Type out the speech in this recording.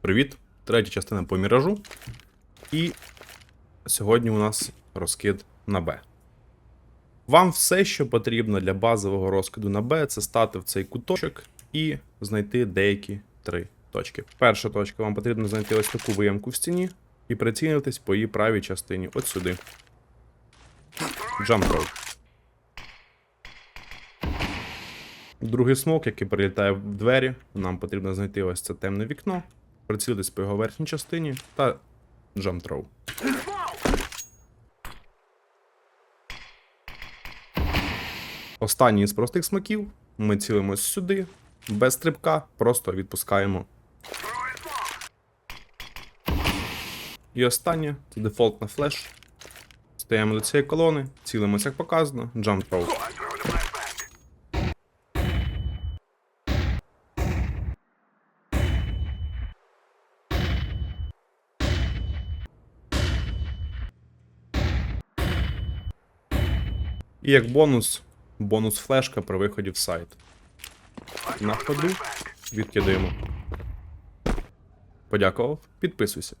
Привіт! Третя частина по міражу. І сьогодні у нас розкид на Б. Вам все, що потрібно для базового розкиду на Б, це стати в цей куточок і знайти деякі три точки. Перша точка вам потрібно знайти ось таку виямку в стіні і прицілитись по її правій частині, от сюди. Jump rope. Другий смок, який прилітає в двері, нам потрібно знайти ось це темне вікно, прицілитись по його верхній частині та throw. Останній з простих смоків. Ми цілимось сюди, без стрибка, просто відпускаємо. І останнє це дефолтна флеш. Стоїмо до цієї колони, цілимось як показано, jump throw. І як бонус, бонус флешка при виході в сайт. На ходу відкидаємо. Подякував, підписуйся.